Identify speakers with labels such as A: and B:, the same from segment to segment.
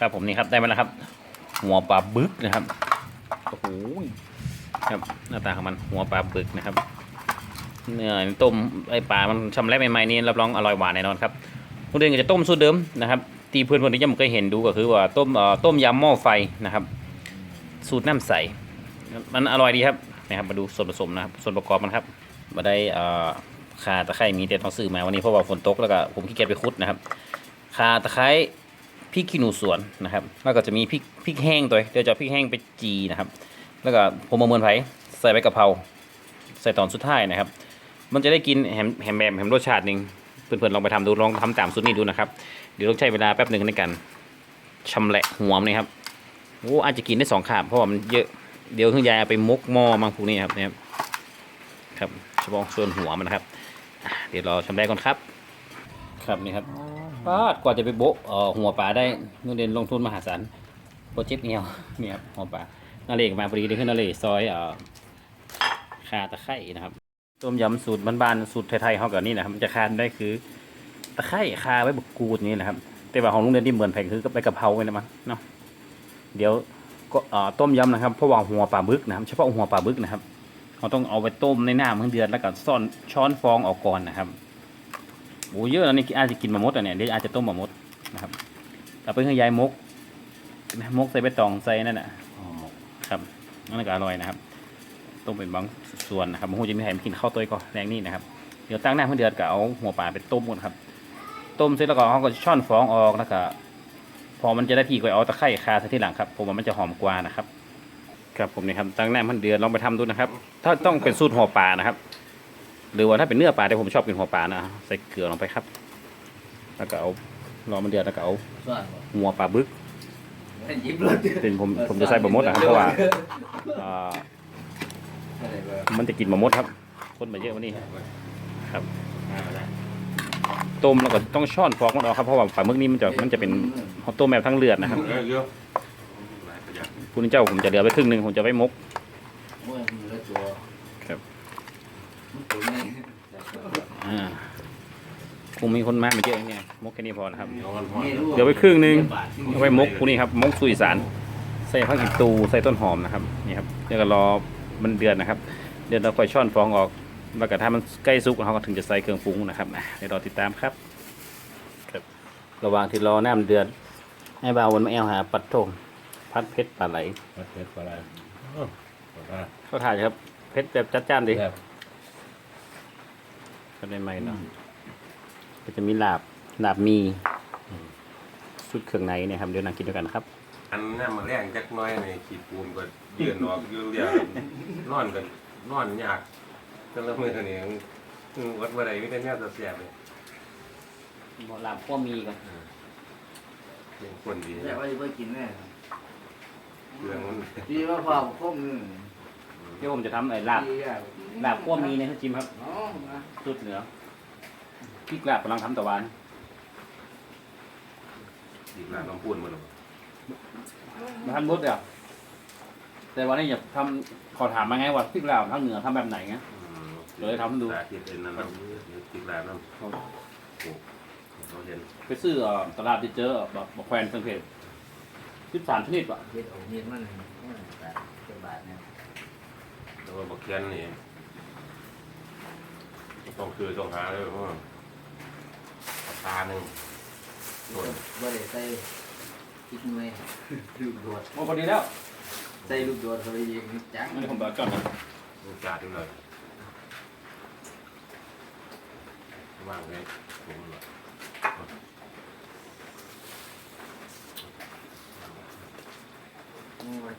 A: ครับผมนี่ครับได้มาแล้วครับ หัวปลาบึกนะครับโอ้โหครับหน้าตาของมันหัวปลาบึกนะครับเนื้อต้มไอปลามันชำแหละใหม่ๆนี่รับรองอร่อยหวานแน่นอนครับพวกเดือนก็จะต้มสูตรเดิมนะครับตีเพื่อนๆที่ยังไม่เคยเห็นดูก็คือว่าต้มเอ่อต้มยำหม้อไฟนะครับ สูตรน้ำใส มันอร่อยดีครับนะครับมาดูส่วนผสมนะครับส่วนประกอบมันครับมาได้อ่อข่าตะไคร้มีแต่ต้องซื้อมาวันนี้เพราะว่าฝนตกแล้วก็ผมขี้เกียจไปคุดนะครับข่าตะไคร้ พริกขี้หนูสวนนะครับ แล้วก็จะมีพริกพริกแห้งตัวเดี๋ยวจะพริกแห้งไปจีนะครับ แล้วก็ผมประเมินไผใส่ใบกะเพราใส่ตอนสุดท้ายนะครับ มันจะได้กินแฮมแฮมแบบแฮมรสชาติหนึ่งเพื่อนๆลองไปทำดูลองทำตามสูตรนี้ดูนะครับ เดี๋ยวต้องใช้เวลาแป๊บหนึ่งในการชำแหละหัวมันนี่ครับโอ้อาจจะกินได้สองขาบเพราะว่ามันเยอะเดี๋ยวคุณยายไปมกหม้อมังพวกนี้ครับเนี่ยครับครับเฉพาะส่วนหัวมันนะครับ เดี๋ยวรอชำแหละก่อนครับ ครับนี่ครับ ปาดกว่าจะไปโบะเอ่อหัวปลาได้นู่นเด่นลงทุนมหาศาลโปรเจกต์เนียวนี่ครับหัวปลานาเลกมาพอดีได้ขึ้นนาเลซอยเอ่อข่าตะไคร่นะครับต้มยำสูตรบ้านๆสูตรไทยๆเขากับนี่นะครับมันจะคาดได้คือตะไคร่คาไว้บกกูดนี่นะครับ แต่ว่าของลุงเด่นที่เหมือนไผ่คือก็ไปกะเพราไว้นะมั้งเนาะเดี๋ยวก็ต้มยำนะครับเพราะว่าหัวปลาบึกนะครับเฉพาะหัวปลาบึกนะครับเราต้องเอาไปต้มในน้ำเมื่อเดือนแล้วก็ซ่อนช้อนฟองออกก่อนนะครับ โอ้เยอะแล้วนี่อาจจะกินมาหมดอะเนี่ยเดี๋ยวอาจจะต้มมาหมดนะครับเอาไปให้ยายมกนะมกใส่ใบตองใส่นั่นน่ะครับนั่นก็อร่อยนะครับ ต้มเป็นบางส่วนนะครับมันคงจะมีใครมากินข้าวตัวก็แรงนี่นะครับเดี๋ยวตั้งหน้าเพื่อเดือดก็เอาหัวปลาไปต้มก่อนครับ ต้มเสร็จแล้วก็เขาก็ช่อนฟองออกแล้วก็พอมันจะได้ที่ก็เอาตะไคร้คาใส่ที่หลังครับผมว่ามันจะหอมกว่านะครับ ครับผมนี่ครับตั้งหน้าเพื่อเดือดลองไปทำดูนะครับ ถ้าต้องเป็นสูตรหัวปลานะครับ หรือว่าถ้าเป็นเนื้อปลาแต่ผมชอบกินหัวปลานะใส่เกลือลงไปครับ แล้วก็เอารอมันเดือดแล้วก็เอา
B: ส่วน
A: หัวปลาบึก
B: ท่านยิบรถ
A: เป็นผมผมจะใส่บะมดนะครับเพราะว่าอ่ามันจะกินบะมดครับ คนมาเยอะวันนี้ครับต้มแล้วก็ต้องช้อนฟองมันออกครับเพราะว่าปลาหมึกนี้มันจะมันจะเป็นเขาต้มแบบทั้งเลือดนะครับ
C: เยอะหลายประหยัด
A: คุณเจ้าผมจะเหลือไปครึ่งหนึ่งผมจะไว้มก
B: โอ้ยมือละตัว
A: ครับ
B: มันตัวนี้
A: อ่า คงมีคนมาไม่เยอะเนี่ยมกแค่นี้พอนะครับ
C: เดี๋ยวมันพอ
A: เดี๋ยวไปครึ่งหนึ่งเอาไว้มกพวกนี้ครับมกสุยสานใส่ผักอิตูใส่ต้นหอมนะครับนี่ครับเดี๋ยวก็รอมันเดือดนะครับ เดือดเราค่อยช้อนฟองออกแล้วก็ถ้ามันใกล้สุกเราก็ถึงจะใส่เครื่องปรุงนะครับอะเดี๋ยวรอติดตามครับครับระหว่างที่รอน้ำเดือดให้บ่าววันมาแอลหาปัดโถงพัดเพชรปลาไหล
C: ประเทศอะไรเออประเทศ
A: เขาถ่ายครับเพชรแบบจัดจ้านดิ
C: แบบ
A: ก็ได้ไหมเนาะก็จะมีลาบลาบมีชุดเครื่องในเนี่ยครับเดี๋ยวนั่งกินด้วยกันนะครับ
C: อันนั้นมาแรงจักหน้อยในขีดปูนก็ยืนออกยืนเรียงนอนกันนอนยากจนละมือนี่วัดว่าไรไม่ได้แน่จะเสียบเลย
A: ลาบขั้วมีกัน
C: ยังคนดี
B: อยากว่าจะไปกินแน่
C: เรื่องมัน
B: ดีว่าพอคมนึง
A: เดี๋ยวผมจะทำไอ้ลาบ
B: ดีอะ
A: ลาบขั้วมีเนี่ยครับจิมครับ
B: อ๋อมา
A: สุดเหนือพริกลาบกำลังทำตะวัน
C: ดีกว่าน้ำปูนมันหรอก
A: มาทำรสเดียวแต่วันนี้อยากทำขอถามมาไงว่าพริกลาบทางเหนือทำแบบไหนเงี้ย เลยทำให้ดู
C: สาธิตเอ็นนั่นน้ำติดลายน้ำโอ้เราเห็น
A: ไปซื้อเอ่อตลาดที่เจอแบบแควนเพิ่งเพจสิบสามชนิดว่ะ
B: เฮ็ดเอาเฮ็ดมันเป็นบาทเนี่ย
C: แต่ว่าบักเคียนนี่ ต้องคือต้องหาเลยเพราะว่าตาหนึ่งโดน
B: บ่ได้ใส่พริกหน่วยลูกโดด
A: โอ้พอดีแล้ว
B: ใส่ลูกโดดเข้าไปอีกจัง
A: อันนี้ผมบอกก่อนนะ
C: ลูกจาดด้วยเลยว่างเลยผมเหรอ
B: โอ้ย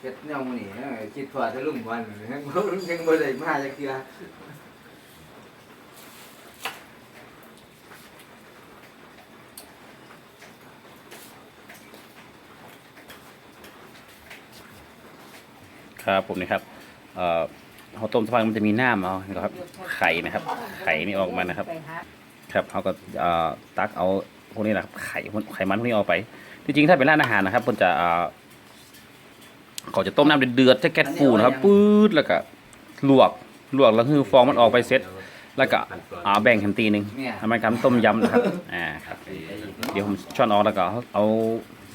B: เฮ็ดแนวมื้อนี้เออคิดพอจะลุ่มวันยังบ่ยังบ่ได้มาจักเทื่อ
A: ครับผมนะครับเอ่อเขาต้มสักพักมันจะมีน้ำเอาครับ ไข่นะครับ ไข่นี่ออกมานะครับ ครับเขาก็เอ่อตักเอาพวกนี้นะครับ ไข่ไข่มันพวกนี้ออกไป ที่จริงถ้าเป็นร้านอาหารนะครับมันจะเอ่อเขาจะต้มน้ำเดือดๆจะแก๊สฟูนะครับปื๊ดแล้วก็ลวกลวกแล้วคือฟองมันออกไปเสร็จแล้วก็อ่าแบ่งแฮมตีหนึ่งทำไมครับต้มยำนะครับอ่าครับ เดี๋ยวผมช้อนออกแล้วก็เอา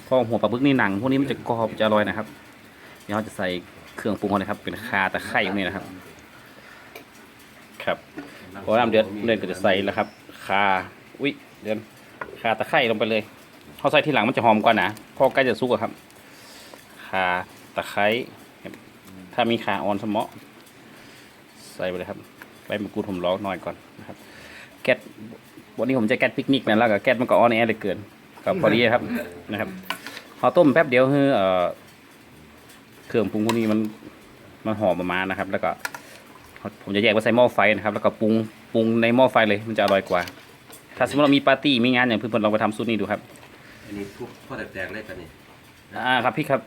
A: พราะหัวปลาบึกนี่หนัง พวกนี้มันจะกรอบจะอร่อยนะครับ เดี๋ยวเราจะใส่ เครื่องปรุงก่อนะครับ เป็นคาตะไคร้ตรงนี้นะครับ ครับพอน้ำเดือดเดือดก็จะใส่แล้วครับคาอุ้ยเดือนคาตะไคร้ลงไปเลยเขาใส่ทีหลังมันจะหอมกว่านะพอใกล้จะสุกอะครับคาตะไคร้ถ้ามีคาออนสมะใส่ไปเลยครับใบมะกรูดผมรอหน่อยก่อนนะครับ แก๊สวันนี้ผมจะแก๊สปิกนิกนะแล้วก็แก๊สมันก็ออนแอร์เลยเกินก็พอดีครับนะครับพอต้มแป๊บเดียวคือเอ่อ รื่องปรุงพวกนี้มันมันหอมประมาณนะครับ แล้วก็ผมจะแยกไว้ใส่หม้อไฟนะครับ แล้วก็ปรุงปรุงในหม้อไฟเลยมันจะอร่อยกว่า ถ้าสมมติเรามีปาร์ตี้มีงานอย่างเพื่อนๆลองไปทำสูตรนี้ดูครับ
C: อันนี้ทุกข้อแตกๆเลยกันนี่
A: อ่าครับพี่ครับ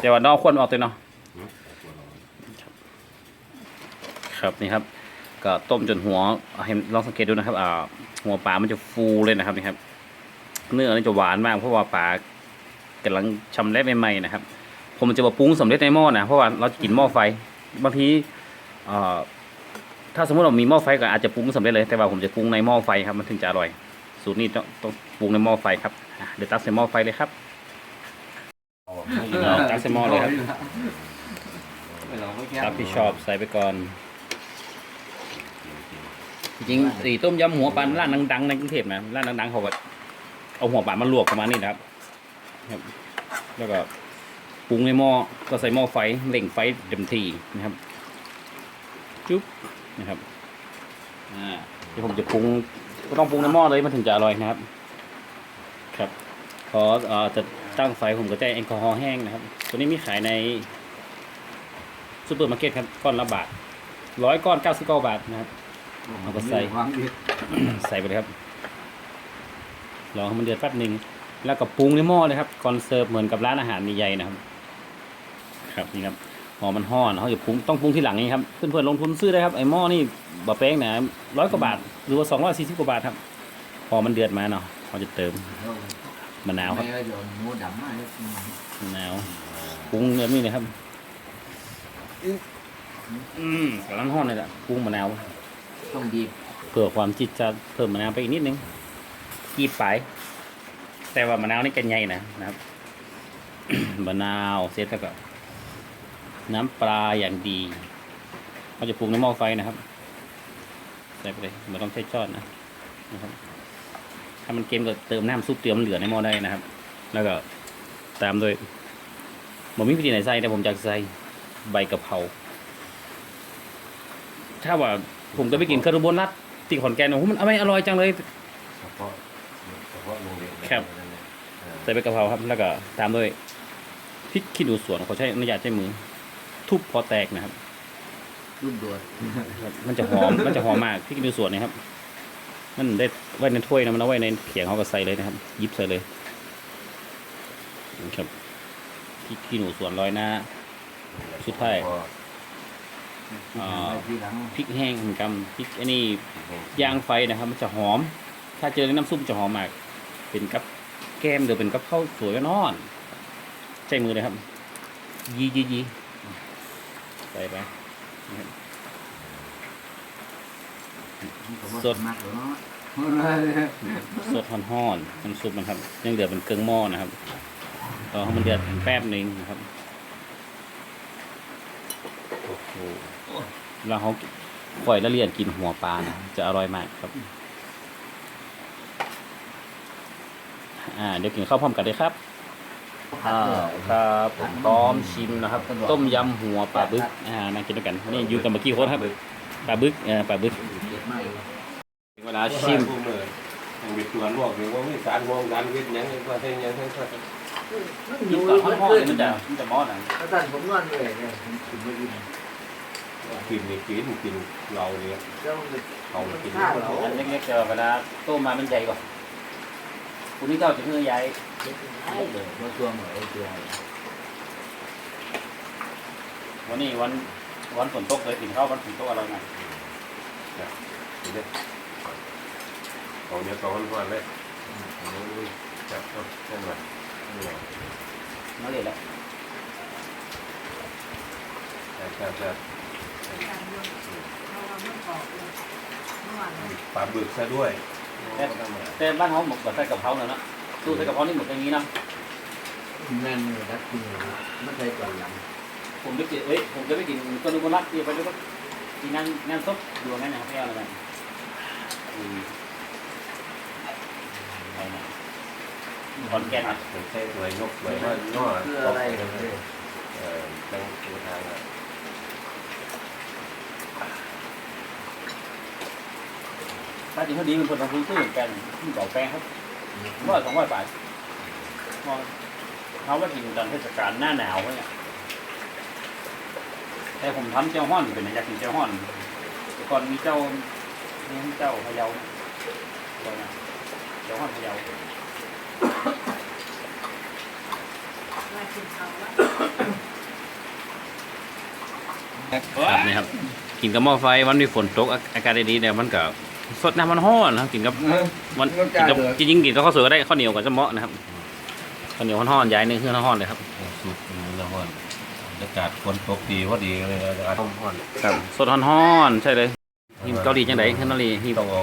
A: แต่ว่านอกควรออกตัวเนาะครับนี่ครับ ก็ต้มจนหัวให้ลองสังเกตดูนะครับอ่าหัวปลามันจะฟูเลยนะครับนี่ครับ เนื้อนี่จะหวานมากเพราะว่าปลากำลังชำแหละใหม่ๆนะครับ ผมจะมาปรุงสำเร็จในหม้อนะเพราะว่าเราจะกินหม้อไฟบางทีถ้าสมมติเรามีหม้อไฟก็อาจจะปรุงสำเร็จเลยแต่ว่าผมจะปรุงในหม้อไฟครับมันถึงจะอร่อย สูตรนี้ต้องต้องปรุงในหม้อไฟครับเดี๋ยวตักใส่หม้อไฟเลยครับตักใส่หม้อเลยครับ
B: รั
A: บที่ชอบใส่ไปก่อนจริงสีต้มยำหัวปลาร้านดังๆในกรุงเทพนะร้านดังๆเขาก็เอาหัวปลามาลวกประมาณนี้นะครับ แล้วก็ ปรุงในหม้อก็ใส่หม้อไฟเล่งไฟเต็มที่นะครับ จุ๊บนะครับอ่าเดี๋ยวผมจะปรุงก็ต้องปรุงในหม้อเลยมันถึงจะอร่อยนะครับ ครับขอเอ่อจะตั้งไฟผมก็ใช้แอลกอฮอล์แห้งนะครับ ตัวนี้มีขายในซูเปอร์มาร์เก็ตครับก้อนละบาทร้อยก้อนเก้าสิบเก้าบาทนะครับเอาไปใส่
B: วางดิ
A: ใส่ไปเลยครับรอให้มันเดือดแป๊บหนึ่งแล้วก็ปรุงในหม้อเลยครับก่อนเสิร์ฟเหมือนกับร้านอาหารใหญ่ๆนะครับ ครับนี่ครับหอมันห่อนเขาจะปรุงต้องปรุงที่หลังนี้ครับเพื่อนๆลงทุนซื้อได้ครับไอ้หม้อนี่บะแป้งนะร้อยกว่าบาทหรือว่าสองร้อยสี่สิบกว่าบาทครับพอมันเดือดมาเนาะเขาจะเติมมะนาวครับ
B: ไม่เอาโยนหมูดำมาเลย
A: มะนาวปรุงแบบนี้นะครับอืมกำลังห่อนเลยแหละปรุงมะนาว
B: ต้องบีบ
A: เผื่อความจิตจะเพิ่มมะนาวไปอีกนิดนึงกีบไป แต่ว่ามะนาวนี่กันใหญ่นะนะครับมะนาวเสร็จแล้วก็ น้ำปลาอย่างดีเราจะปรุงในหม้อไฟนะครับ ใส่ไปเลยไม่ต้องใช้ช้อนนะนะครับ ถ้ามันเค็มก็เติมน้ำซุปเตรียมเหลือในหม้อได้นะครับ แล้วก็ตามด้วยผมมีวิธีไหนใส่แต่ผมอยากใส่ใบกะเพราถ้าว่าผมก็ไปกินคารุโบนัทที่ขอนแก่นโอ้โหมันไม่อร่อยจังเลย
C: เฉพาะเฉพาะโรงเรียน
A: ครับใส่ใบกะเพราครับ แล้วก็ตามด้วยพริกขี้หนูสวนเขาใช้อนุญาตใช้มือ ทุบพอแตกนะครับ
B: รูปโดด
A: ครับมันจะหอม มันจะหอมมากพริกขี้หนูสวนเนี่ยครับ มันได้ไว้ในถ้วยนะมันเอาไว้ในเขียงเขาก็ใส่เลยนะครับหยิบใส่เลยครับพริกขี้หนูสวนร้อยหน้าสุดท้ายอ่า
B: ทีหลัง
A: พริกแห้งเหมือนกันพริกอันนี้ย่างไฟนะครับ มันจะหอม ถ้าเจอในน้ำซุปจะหอมมาก เป็นกับแก้มหรือเป็นกับข้าวสวยก็นอนใช้มือเลยครับ ยียียีใส่ไปสด
B: มากเลยเนาะ
A: สดห่อนห่อนๆน้ำซุปนะครับยังเดือดเป็นเครื่องหม้อนะครับรอให้มันเดือดแป๊บหนึ่งนะครับโอ้โหแล้วเขาค่อยละเลียดกินหัวปลานะจะอร่อยมากครับ อ่าเดี๋ยวกินข้าวพร้อมกันเลยครับ อ่าครับผมพร้อมชิมนะครับ ต้มยำหัวปลาบึกอ่ามากินด้วยกันนี่อยู่กันเมื่อกี้โค้ดครับปลาบึกเออปลาบึก
B: เก็บมาอยู่
A: ถึงเวลาชิม
C: ผู้มือยังมีตัวลวกหรือว่ามีสารวงการเวทยังก็ให้ยังให้ก็
A: กินก่อนห่อๆเลยมันจะมันจะมอดอะ
B: ถ้าท่านผมนอนเลยเนี่ยผมกินไม่อิ่ม
C: กินนี่กินกินเราเนี่ย
B: เจ้ามัน
C: เขากิน
B: ข้าวเหรอ
A: อันเล็กๆเจอเวลาต้มมามันใหญ่กว่า คุณนี่เจ้าจะเนื้อใหญ่
B: เลยมาตัวเหมือนไอ้ตัว
A: วันนี้วันวันฝนตกเลยกินข้าววันฝนตกอร่อยมาก
C: เขาเนี่ยเขาคนๆเลยจับต้นต้นมา
A: มาเลยแหละ
C: จับจับจับปลาบึกซะด้วย
A: แต่บ้านเขาหมกกับใส่กะเพราเนาะตู้ใส่กระเพาะนี่หมดอย่างนี้เนาะ
B: แม่นเลยรักกินเลยไม่ใช่ก่อนหลัง
A: ผมไปกินเอ้ยผมจะไปกินตัวนึงคนรักที่ไปด้วยก็กินงานงานศพอยู่งั้นนะครับไม่เอาอะไรกันอืมไปนะขอนแก่นนะ
C: ใช้สวยนกสวยว่านอ
B: คืออะไรกันเลย
C: เออตั้งตัวทางอะ
A: ถ้าจริงเขาดีเป็นคนทำพื้นที่เหมือนกันที่เก่าแปลงครับว่าสองร้อยบาทเขาว่ากินตอนเทศกาลหน้าหนาวเนี่ยแต่ผมทำเจ้าห้อนเป็นอยากกินเจ้าห้อนแต่ก่อนมีเจ้านี่เจ้าพะเยาเจ้าน่ะเจ้าห้อนพะเยาครับนี่ครับกินกับหม้อไฟวันที่ฝนตกอาอากาศดีๆเนี่ยมันก็ สดน้ำมันห้อนนะครับกินกับมันกินกับจริงๆกินกับข้าวสวยก็ได้ข้าวเหนียวก็จะเหมาะนะครับข้าวเหนียวห้อนๆย้ายหนึงคือห้อนๆเลยครับ
C: สุดแล้วก็อากาศฝนตกดีพอดีเลยอากาศร้อน
A: ครับสดห้อนๆใช่เลยหิมเกาหลีจังไดขึ้นเกาหลีหิม
C: ต้องเอา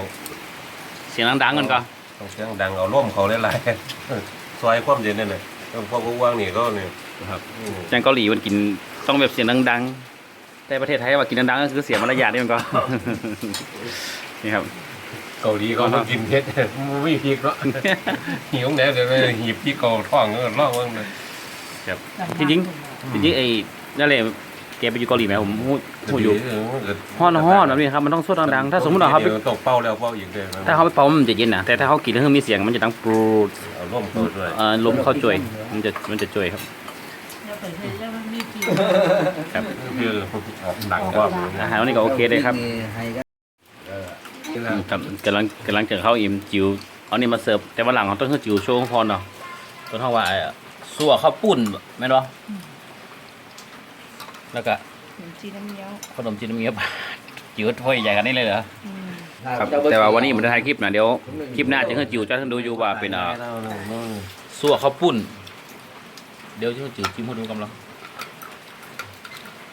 A: เสียงดังๆกันก็
C: ต้องเสียงดังเอาร่มเขาหลายๆซอยความเย็นนี่เลยต้องพวกว่างนี่ก็นี่
A: ครับ
C: อืม
A: จังเกาหลีมันกินต้องแบบเสียงดังๆแต่ประเทศไทยว่ากินดังๆก็คือเสียงมารยาทนี่มันก็ นี่ครับ
C: เกาหลีเขาต้องกินเผ็ดไม่พริกเนาะหิวแน่เดี๋ยวเลยหีบที่เกาท้องเออล่องเบิ่งเลย
A: จริงๆจริงๆไอ้นั่นแหละแกไปอยู่เกาหลีไหมผมพูดพูดอยู่ห้อนห้อนแบบนี้ครับมันต้องสดดังๆถ้าสมมติว่าเขาไป
C: ดี๋ยวต้องเป่าแล้วเป่าอีกเลยนะ
A: ถ้าเขาไปเป่ามันจะเย็นนะแต่ถ้าเขากินแล้วมีเสียงมันจะดังปรูด
C: เอาร่มเขาด้วย
A: เอ่อลมเข้าจ่วยมันจะมันจะจ่วยครับ
D: แล้วไปเฮ็ดแล้วมันมีกี่
A: ครับ
C: คือออกดังกว่า
A: อาหารวันนี้ก็โอเคเลยครับ
B: ให้ก็เอ อ
A: ครับกำลังกำลังจะเข้าอิ่มจิ๋วเอานี่มาเสิร์ฟแต่วันหลังเขาต้องให้จิ๋วโชว์พรเนาะต้นเขาว่าไอ้สั่วข้าวปุ้นแม่นบ่แล้วก็
D: ขนมจีนน้ำเงี้ยว
A: ขนมจีนน้ำเงี้ยวจิ๋วถ้วยใหญ่กันนี่เลยเหรอ
D: อืม
A: ครับแต่ว่าวันนี้มันได้ถ่ายคลิปนะเดี๋ยวคลิปหน้าจะให้จิ๋วจะให้ดูอยู่ว่าเป็นเอ่อสั่วข้าวปุ้น เดี๋ยวจะให้จิ๋วจิ้มให้ดูกำลัง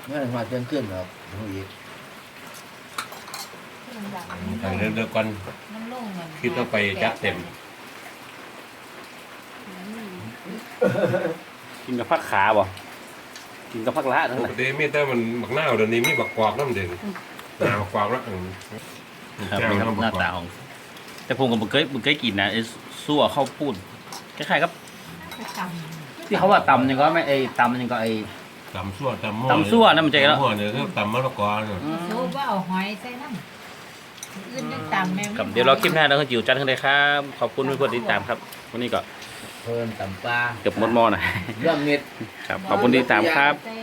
B: ไม่มาเที่ยงขึ้นหรอกน้องอีก
D: มันดัง
C: ทางเดินๆก่อน
D: มันโล่งมัน
C: คิดว่าไปจัดเต็ม
A: กินกับผักขาบ่กินกับผักละเท่า
C: ป
A: ไห
C: ก
A: ร่
C: ติมีแต่มันบักหน้าวเดี๋ยวนี้มีบักกวากน้ำเด่นหน้าบักกวากแล้วอืม
A: ครับ
C: แก้ว
A: นี่ครับ
C: น้ำ
A: ห
C: บั
A: น้าก
C: กวา
A: ตากของ แต่ผมก็บ่เคยบ่เคยกินนะไอ้สั่วข้าวปุ้นคล้ายๆครับ
D: ไปต
A: ที่เขาว่าตำยังก็ไม่ไอ้ตำยังก็ไอ้
C: ตำซั่วตำหม้อ
A: ตำซั่วนั่นมันใจแล้ว
C: ตำหม้อเนี่ยคือตำมะละกอเนี่ยำ
D: โซ่ว่าเอาหอยใส่น้ำ อื่นยังตำแม่
A: ครับเดี๋ยวเราคลิปหน้าเราก็จิ๋วจัดกันเลยครับ ขอบคุณเพื่อนๆที่ติดตามครับ วันนี้ก็
B: เพิ่นตำปลา
A: เกือบหมดหม้อนะ
B: เรื่องเม็ด
A: ครับ ขอบคุณที่ติดตามครับ
D: ใส่